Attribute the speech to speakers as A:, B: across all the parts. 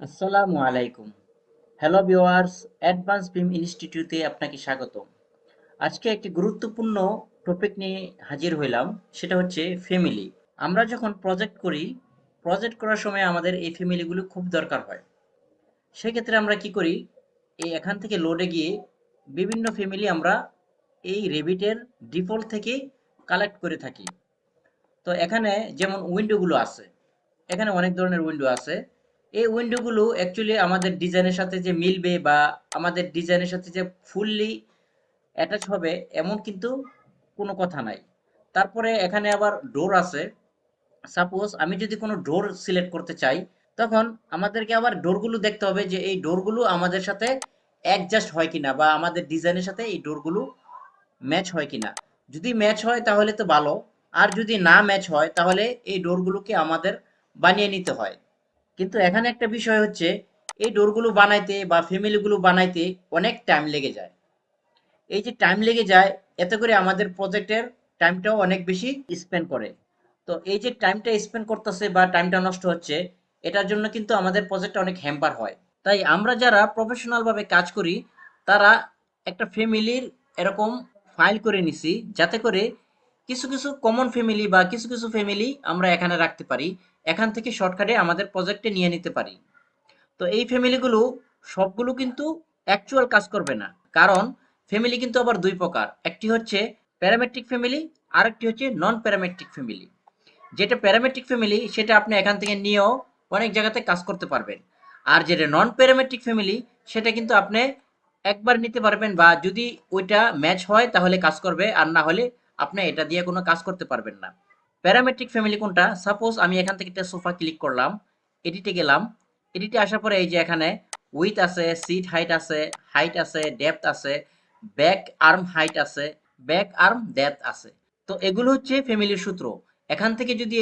A: আসসালামু আলাইকুম। Hello viewers advance বিম ইনস্টিটিউটে আপনাকে স্বাগত আজকে একটি গুরুত্বপূর্ণ টপিক নিয়ে হাজির হইলাম, সেটা হচ্ছে ফ্যামিলি আমরা যখন প্রজেক্ট করি প্রজেক্ট করার সময় আমাদের এই ফ্যামিলিগুলো খুব দরকার হয়। সেক্ষেত্রে আমরা কি করি? এই এখান থেকে লোডে গিয়ে বিভিন্ন ফ্যামিলি আমরা এই রেবিটের ডিফল্ট থেকে কালেক্ট করে থাকি। তো এখানে যেমন উইন্ডোগুলো আছে, এখানে অনেক ধরনের উইন্ডো আছে। এই উইন্ডোগুলো অ্যাকচুয়ালি আমাদের ডিজাইনের সাথে যে মিলবে বা আমাদের ডিজাইনের সাথে যে ফুললি অ্যাটাচ হবে, এমন কিন্তু কোনো কথা নাই। তারপরে এখানে আবার ডোর আছে। সাপোজ আমি যদি কোনো ডোর সিলেক্ট করতে চাই, তখন আমাদেরকে আবার ডোরগুলো দেখতে হবে যে এই ডোরগুলো আমাদের সাথে অ্যাডজাস্ট হয় কিনা বা আমাদের ডিজাইনের সাথে এই ডোরগুলো ম্যাচ হয় কিনা। যদি ম্যাচ হয় তাহলে তো ভালো, আর যদি না ম্যাচ হয় তাহলে এই ডোরগুলোকে আমাদের বানিয়ে নিতে হয়। কিন্তু এখানে একটা বিষয় হচ্ছে, এই ডোরগুলো বানাইতে বা ফ্যামিলিগুলো বানাইতে অনেক টাইম লেগে যায়। এই যে টাইম লেগে যায়, এতে করে আমাদের প্রজেক্টের টাইমটাও অনেক বেশি স্পেন্ড করে। তো এই যে টাইমটা স্পেন্ড করতেছে বা টাইমটা নষ্ট হচ্ছে, এটার জন্য কিন্তু আমাদের প্রজেক্টটা অনেক হ্যাম্পার হয়। তাই আমরা যারা প্রফেশনাল ভাবে কাজ করি, তারা একটা ফ্যামিলির এরকম ফাইল করে নিছি, যাতে করে কিছু কিছু কমন ফ্যামিলি বা কিছু কিছু ফ্যামিলি আমরা এখানে রাখতে পারি। এখান থেকে শর্টকাটে আমাদের প্রজেক্টে নিয়ে নিতে পারি। তো এই ফ্যামিলিগুলো সবগুলো কিন্তু অ্যাকচুয়াল কাজ করবে না। কারণ ফ্যামিলি কিন্তু আবার দুই প্রকার। একটি হচ্ছে প্যারামেট্রিক ফ্যামিলি আর একটি হচ্ছে নন প্যারামেট্রিক ফ্যামিলি যেটা প্যারামেট্রিক ফ্যামিলি সেটা আপনি এখান থেকে নিয়েও অনেক জায়গাতে কাজ করতে পারবেন। আর যেটা নন প্যারামেট্রিক ফ্যামিলি সেটা কিন্তু আপনি একবার নিতে পারবেন বা যদি ওইটা ম্যাচ হয়, তাহলে কাজ করবে। আর না হলে আপনি এটা দিয়ে কোনো কাজ করতে পারবেন না। প্যারামেট্রিক ফ্যামিলি কোনটা? সাপোজ আমি এখান থেকে একটা সোফা ক্লিক করলাম এডিটে গেলাম এডিটে আসার পরে এই যে এখানে উইথ আছে সিট হাইট আছে হাইট আছে ডেপথ আছে ব্যাক আর্ম হাইট আছে ব্যাক আর্ম ডেপথ আছে। তো এগুলো হচ্ছে ফ্যামিলির সূত্র। এখান থেকে যদি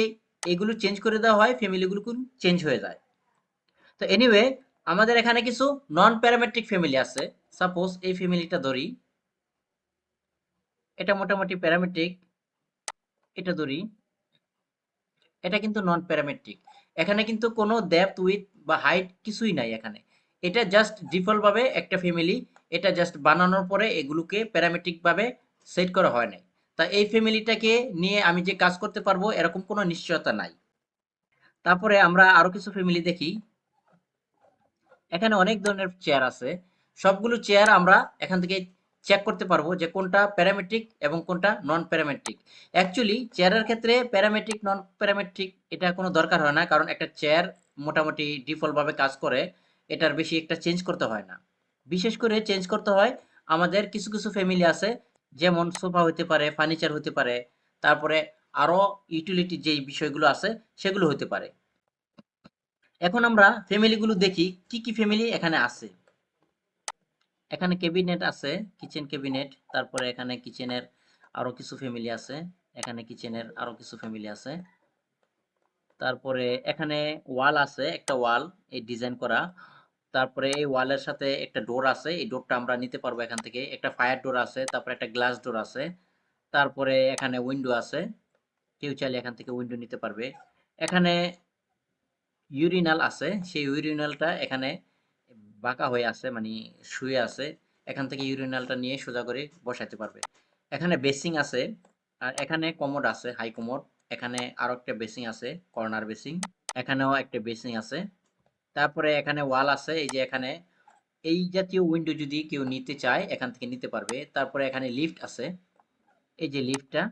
A: এগুলো চেঞ্জ করে দেওয়া হয় ফ্যামিলিগুলো চেঞ্জ হয়ে যায়। তো এনিওয়ে আমাদের এখানে কিছু নন প্যারামেট্রিক ফ্যামিলি আছে। সাপোজ এই ফ্যামিলিটা ধরি। এটা মোটামুটি প্যারামেট্রিক এটা ধরি। এটা কিন্তু নন প্যারামেট্রিক এখানে কিন্তু কোনো ডেপথ উইথ বা হাইট কিছুই নাই এখানে। এটা জাস্ট ডিফল্টভাবে একটা ফ্যামিলি এটা জাস্ট বানানোর পরে এগুলোকে প্যারামেট্রিকভাবে সেট করা হয় নাই। তা এই ফ্যামিলিটাকে নিয়ে আমি যে কাজ করতে পারব, এরকম কোনো নিশ্চয়তা নাই। তারপরে আমরা আরও কিছু ফ্যামিলি দেখি। এখানে অনেক ধরনের চেয়ার আছে। সবগুলো চেয়ার আমরা এখান থেকে চেক করতে পারব যে কোনটা প্যারামেট্রিক এবং কোনটা নন প্যারামেট্রিক অ্যাকচুয়ালি চেয়ারের ক্ষেত্রে প্যারামেট্রিক নন প্যারামেট্রিক এটা কোনো দরকার হয় না, কারণ একটা চেয়ার মোটামুটি ডিফল্টভাবে কাজ করে, এটার বেশি একটা চেঞ্জ করতে হয় না। বিশেষ করে চেঞ্জ করতে হয় আমাদের কিছু কিছু ফ্যামিলি আছে, যেমন সোফা হতে পারে ফার্নিচার হতে পারে, তারপরে আরও ইউটিলিটি যেই বিষয়গুলো আছে, সেগুলো হতে পারে। এখন আমরা ফ্যামিলিগুলো দেখি, কি কি ফ্যামিলি এখানে আছে। এখানে ক্যাবিনেট আছে কিচেন ক্যাবিনেট তারপরে এখানে কিচেনের আরও কিছু ফ্যামিলি আছে, এখানে কিচেনের আরও কিছু ফ্যামিলি আছে। তারপরে এখানে ওয়াল আছে, একটা ওয়াল এই ডিজাইন করা। তারপরে এই ওয়ালের সাথে একটা ডোর আছে, এই ডোরটা আমরা নিতে পারব এখান থেকে। একটা ফায়ার ডোর আছে, তারপরে একটা গ্লাস ডোর আছে। তারপরে এখানে উইন্ডো আছে। কেউ চাইলে এখান থেকে উইন্ডো নিতে পারবে। এখানে ইউরিনাল আছে, সেই ইউরিনালটা এখানে বাঁকা হয়ে আছে মানে শুয়ে আছে, এখান থেকে ইউরিনালটা নিয়ে সোজা করে বসাইতে পারবে। এখানে বেসিং আছে, আর এখানে কমোড আছে হাই কমোড এখানে আরও একটা বেসিং আছে, কর্নার বেসিং। এখানেও একটা বেসিং আছে। তারপরে এখানে ওয়াল আছে, এই যে এখানে। এই জাতীয় উইন্ডো যদি কেউ নিতে চায়, এখান থেকে নিতে পারবে। তারপরে এখানে লিফট আছে। এই যে লিফটটা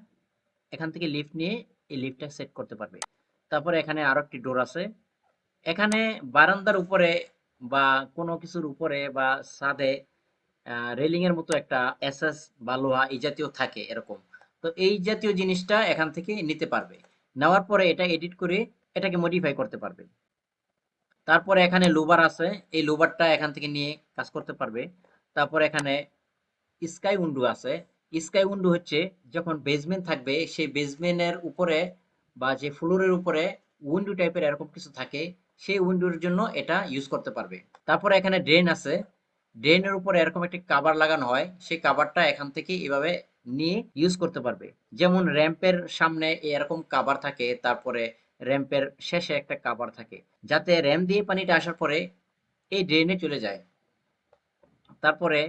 A: এখান থেকে লিফট নিয়ে এই লিফটটা সেট করতে পারবে। তারপরে এখানে আরও একটি ডোর আছে। এখানে বারান্দার উপরে বা কোনো কিছুর উপরে বা ছাদে রেলিং এর মতো একটা এসএস বা লোহা এই জাতীয় থাকে এরকম। তো এই জাতীয় জিনিসটা এখান থেকে নিতে পারবে। নেওয়ার পরে এটা এডিট করে এটাকে মডিফাই করতে পারবে। তারপরে এখানে লোবার আছে। এই লোবারটা এখান থেকে নিয়ে কাজ করতে পারবে। তারপরে এখানে স্কাই উন্ডু আছে। স্কাই উন্ডু হচ্ছে যখন বেসমেন্ট থাকবে, সেই বেসমেন্টের উপরে বা যে ফ্লোরের উপরে উইন্ডো টাইপের এরকম কিছু থাকে সেই উইন্ডোর জন্য এটা ইউজ করতে পারবে। তারপরে এখানে ড্রেন আছে। ড্রেনের উপরে এরকম একটি কাভার লাগানো হয়। সেই কাভারটা এখান থেকে এভাবে নিয়ে ইউজ করতে পারবে। যেমন র্যাম্পের সামনে এরকম কাভার থাকে, তারপরে র্যাম্পের শেষে একটা কাভার থাকে। যাতে র্যাম দিয়ে পানিটা আসার পরে এই ড্রেনে চলে যায়। তারপরে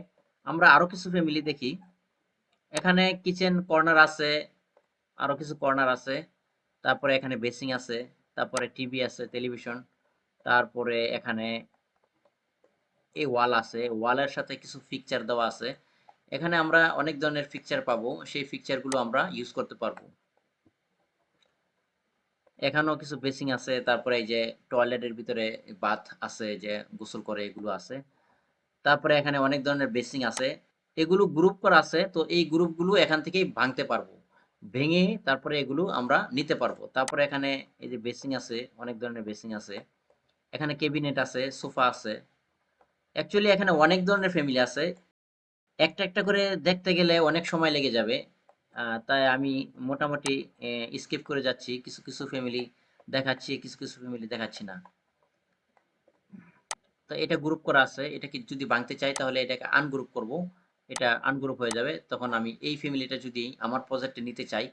A: আমরা আরও কিছু ফ্যামিলি দেখি। এখানে কিচেন কর্নার আছে, আরও কিছু কর্নার আছে। তারপরে এখানে বেসিং আছে, তারপরে টিভি আছে টেলিভিশন তারপরে এখানে এই ওয়াল আছে। ওয়ালের সাথে কিছু পিকচার দেওয়া আছে। এখানে আমরা অনেক ধরনের পিকচার পাবো। সেই পিকচারগুলো আমরা ইউজ করতে পারব। এখানেও কিছু বেসিং আছে। তারপরে এই যে টয়লেটের ভিতরে বাথ আছে যে গোসল করে এগুলো আছে। তারপরে এখানে অনেক ধরনের বেসিং আছে। এগুলো গ্রুপ করা আছে। তো এই গ্রুপগুলো এখান থেকেই ভাঙতে পারব। ভেঙে তারপরে এগুলো আমরা নিতে পারব। তারপরে এখানে এই যে বেসিং আছে, অনেক ধরনের বেসিং আছে। এখানে কেবিনেট আছে সোফা আছে। অ্যাকচুয়ালি এখানে অনেক ধরনের ফ্যামিলি আছে। একটা একটা করে দেখতে গেলে অনেক সময় লেগে যাবে। তাই আমি মোটামুটি স্কিপ করে যাচ্ছি। কিছু কিছু ফ্যামিলি দেখাচ্ছি, কিছু কিছু ফ্যামিলি দেখাচ্ছি না। তো এটা গ্রুপ করা আছে। এটা কি যদি ভাঙতে চাই তাহলে এটাকে আনগ্রুপ করব। এটা আনগ্রুপ হয়ে যাবে। তখন আমি এই ফ্যামিলিটা যদি আমার প্রজেক্টে নিতে চাই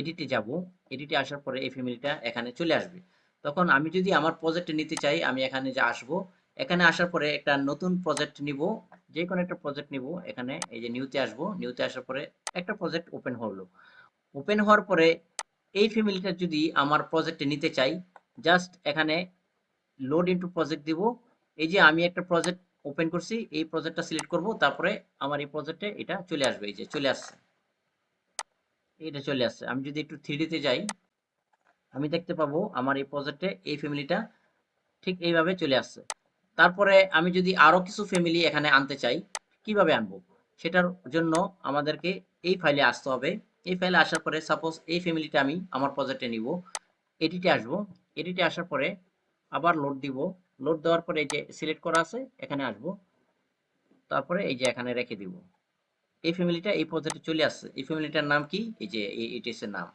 A: এডিটে যাব। এডিটে আসার পরে এই ফ্যামিলিটা এখানে চলে আসবে। তখন আমি যদি আমার প্রজেক্টে নিতে চাই, আমি এখানে যে আসব, এখানে আসার পরে একটা নতুন প্রজেক্ট নিব যে কোনো একটা প্রজেক্ট নিব, এখানে এই যে নিউতে আসব নিউতে আসার পরে একটা প্রজেক্ট ওপেন হলো। ওপেন হওয়ার পরে এই ফ্যামিলিটা যদি আমার প্রজেক্টে নিতে চাই জাস্ট এখানে লোড ইনটু প্রজেক্ট দিব। এই যে আমি একটা প্রজেক্ট ওপেন করছি, এই প্রজেক্টটা সিলেক্ট করব, তারপরে আমার এই প্রজেক্টে এটা চলে আসবে, এই যে চলে আসছে। এটা চলে আসছে। আমি যদি একটু থ্রিডিতে যাই আমি দেখতে পাবো আমার এই প্রজেক্টে এই ফ্যামিলিটা ঠিক এইভাবে চলে আসছে। তারপরে আমি যদি আরও কিছু ফ্যামিলি এখানে আনতে চাই, কীভাবে আনব? সেটার জন্য আমাদেরকে এই ফাইলে আসতে হবে। এই ফাইলে আসার পরে সাপোজ এই ফ্যামিলিটা আমি আমার প্রজেক্টে নিব। এডিটে আসব। এডিটে আসার পরে আবার লোড দিব। লোড দেওয়ার পরে এই যে সিলেক্ট করা আছে, এখানে আসব। তারপরে এই যে এখানে রেখে দিব। এই ফ্যামিলিটা এই প্রজেক্টে চলে আসছে। এই ফ্যামিলিটার নাম কি? এই যে এই এটিএস নাম।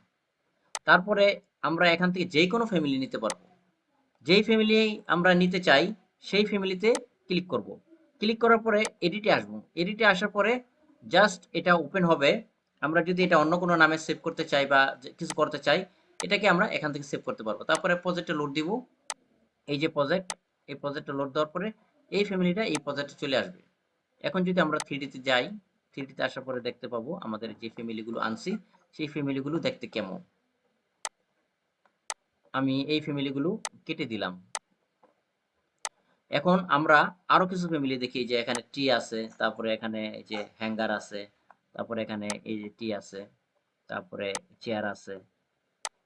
A: তারপরে আমরা এখান থেকে যে কোনো ফ্যামিলি নিতে পারব। যেই ফ্যামিলি আমরা নিতে চাই, সেই ফ্যামিলিতে ক্লিক করব। ক্লিক করার পরে এডিটে আসব। এডিটে আসার পরে জাস্ট এটা ওপেন হবে। আমরা যদি এটা অন্য কোনো নামে সেভ করতে চাই বা কিছু করতে চাই, এটাকে আমরা এখান থেকে সেভ করতে পারব। তারপরে প্রজেক্টে লোড দিব। এই যে প্রজেক্ট এই প্রজেক্টটা লোড দেওয়ার পরে এই ফ্যামিলিটা এই প্রজেক্টে চলে আসবে। এখন যদি আমরা থ্রিডিতে যাই থ্রিডিতে আসার পরে দেখতে পাবো আমাদের যে ফ্যামিলিগুলো আনছি, সেই ফ্যামিলিগুলো দেখতে কেমন? আমি এই ফ্যামিলিগুলো কেটে দিলাম। এখন আমরা আরও কিছু ফ্যামিলি দেখি যে এখানে টি আছে, তারপরে এখানে যে হ্যাঙ্গার আছে, তারপরে এখানে এই যে টি আছে, তারপরে চেয়ার আছে।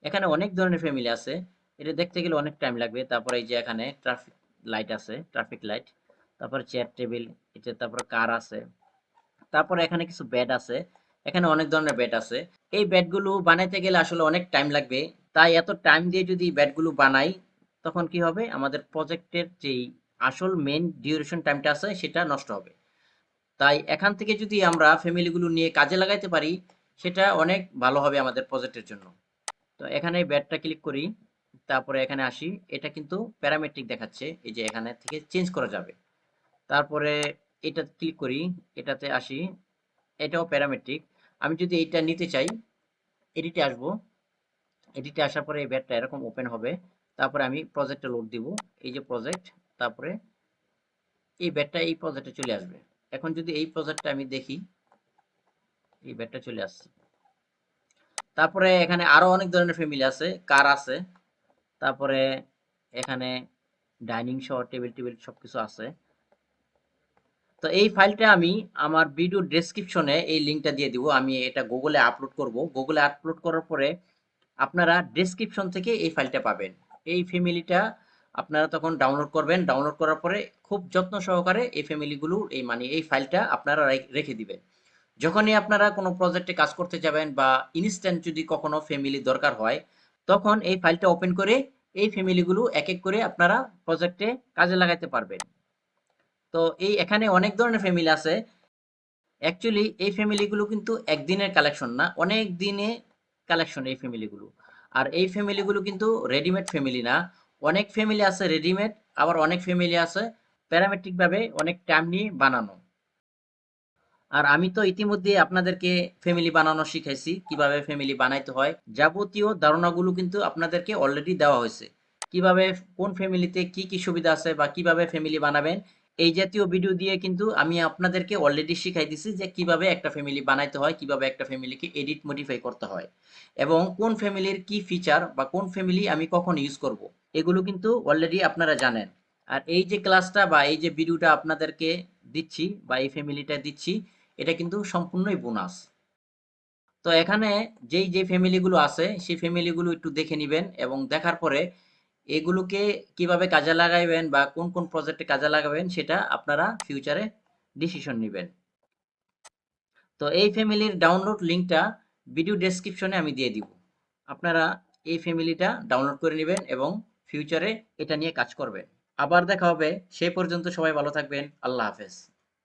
A: এখানে অনেক ধরনের ফ্যামিলি আছে, এটা দেখতে গেলে অনেক টাইম লাগবে। তারপরে এই যে এখানে ট্রাফিক লাইট আছে ট্রাফিক লাইট তারপরে চেয়ার টেবিল এটা তারপরে কার আছে, তারপরে এখানে কিছু বেড আছে। এখানে অনেক ধরনের ব্যাট আছে। এই ব্যাটগুলো বানাইতে গেলে আসলে অনেক টাইম লাগবে। তাই এত টাইম দিয়ে যদি ব্যাটগুলো বানাই, তখন কি হবে? আমাদের প্রজেক্টের যেই আসল মেন ডিউরেশন টাইমটা আছে, সেটা নষ্ট হবে। তাই এখান থেকে যদি আমরা ফ্যামিলিগুলো নিয়ে কাজে লাগাইতে পারি, সেটা অনেক ভালো হবে আমাদের প্রজেক্টের জন্য। তো এখানে ব্যাটটা ক্লিক করি, তারপরে এখানে আসি। এটা কিন্তু প্যারামেট্রিক দেখাচ্ছে, এই যে এখানে থেকে চেঞ্জ করা যাবে। তারপরে এটা ক্লিক করি, এটাতে আসি, এটাও প্যারামেট্রিক আমি যদি এইটা নিতে চাই এডিটে আসব। এডিটে আসার পরে এই ব্যাটটা এরকম ওপেন হবে। তারপরে আমি প্রজেক্টে লোড দিব। এই যে প্রজেক্ট তারপরে এই ব্যাটটা এই প্রজেক্টে চলে আসবে। এখন যদি এই প্রজেক্টটা আমি দেখি, এই ব্যাটটা চলে আসছে। তারপরে এখানে আরও অনেক ধরনের ফ্যামিলি আছে। কার আছে। তারপরে এখানে ডাইনিং সহ টেবিল টেবিল সবকিছু আছে। তো এই ফাইলটা আমি আমার ভিডিও ডেসক্রিপশনে এই লিঙ্কটা দিয়ে দিব। আমি এটা গুগলে আপলোড করব। গুগলে আপলোড করার পরে আপনারা ডেসক্রিপশন থেকে এই ফাইলটা পাবেন। এই ফ্যামিলিটা আপনারা তখন ডাউনলোড করবেন। ডাউনলোড করার পরে খুব যত্ন সহকারে এই ফ্যামিলিগুলো এই মানে এই ফাইলটা আপনারা রেখে দিবেন। যখনই আপনারা কোনো প্রজেক্টে কাজ করতে যাবেন বা ইনস্ট্যান্ট যদি কখনো ফ্যামিলি দরকার হয়, তখন এই ফাইলটা ওপেন করে এই ফ্যামিলিগুলো এক এক করে আপনারা প্রজেক্টে কাজে লাগাতে পারবেন। তো এই এখানে অনেক ধরনের ফ্যামিলি আছে। অ্যাকচুয়ালি এই ফ্যামিলিগুলো কিন্তু একদিনের কালেকশন না, অনেক দিনে কালেকশন এই ফ্যামিলিগুলো আর এই ফ্যামিলিগুলো কিন্তু রেডিমেড ফ্যামিলি না। অনেক ফ্যামিলি আছে রেডিমেড আবার অনেক ফ্যামিলি আছে প্যারামেট্রিক ভাবে অনেক টাইম নিয়ে বানানো। আর আমি তো ইতিমধ্যে আপনাদেরকে ফ্যামিলি বানানো শিখাইছি, কীভাবে ফ্যামিলি বানাইতে হয়। যাবতীয় ধারণাগুলো কিন্তু আপনাদেরকে অলরেডি দেওয়া হয়েছে। কীভাবে, কোন ফ্যামিলিতে কি কি সুবিধা আছে বা কীভাবে ফ্যামিলি বানাবেন এই জাতীয় ভিডিও দিয়ে কিন্তু আমি আপনাদেরকে অলরেডি শিখাই দিছি যে কীভাবে একটা ফ্যামিলি বানাইতে হয়, কীভাবে একটা ফ্যামিলিকে এডিট মডিফাই করতে হয় এবং কোন ফ্যামিলির কি ফিচার বা কোন ফ্যামিলি আমি কখন ইউজ করব, এগুলো কিন্তু অলরেডি আপনারা জানেন। আর এই যে ক্লাসটা বা এই যে ভিডিওটা আপনাদেরকে দিচ্ছি বা এই ফ্যামিলিটা দিচ্ছি, এটা কিন্তু সম্পূর্ণই বোনাস তো এখানে যেই যে ফ্যামিলিগুলো আছে, সেই ফ্যামিলিগুলো একটু দেখে নেবেন এবং দেখার পরে এগুলোকে কীভাবে কাজে লাগাইবেন বা কোন কোন প্রজেক্টে কাজে লাগাবেন, সেটা আপনারা ফিউচারে ডিসিশন নেবেন। তো এই ফ্যামিলির ডাউনলোড লিঙ্কটা ভিডিও ডেসক্রিপশনে আমি দিয়ে দিব। আপনারা এই ফ্যামিলিটা ডাউনলোড করে নেবেন এবং ফিউচারে এটা নিয়ে কাজ করবেন। আবার দেখা হবে সেই পর্যন্ত সবাই ভালো থাকবেন। আল্লাহ হাফেজ।